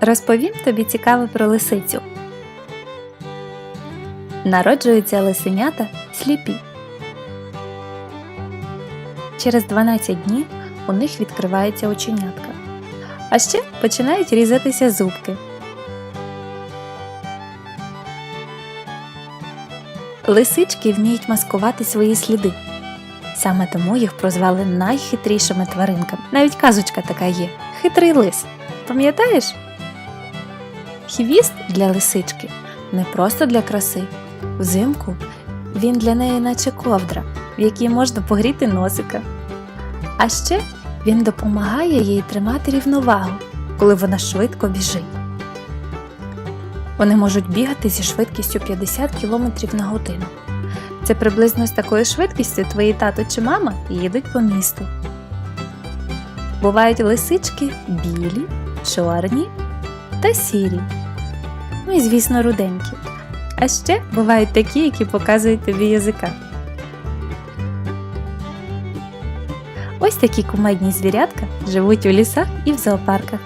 Розповім тобі цікаве про лисицю. Народжуються лисенята сліпі. Через 12 днів у них відкривається оченятка. А ще починають різатися зубки. Лисички вміють маскувати свої сліди. Саме тому їх прозвали найхитрішими тваринками. Навіть казочка така є хитрий лис. Пам'ятаєш? Хвіст для лисички не просто для краси. Взимку він для неї наче ковдра, в якій можна погріти носика. А ще він допомагає їй тримати рівновагу, коли вона швидко біжить. Вони можуть бігати зі швидкістю 50 км на годину. Це приблизно з такою швидкістю твої тато чи мама їдуть по місту. Бувають лисички білі, чорні та сірі. Ну і, звісно, руденькі. А ще бувають такі, які показують тобі язика. Ось такі кумедні звірятка живуть у лісах і в зоопарках.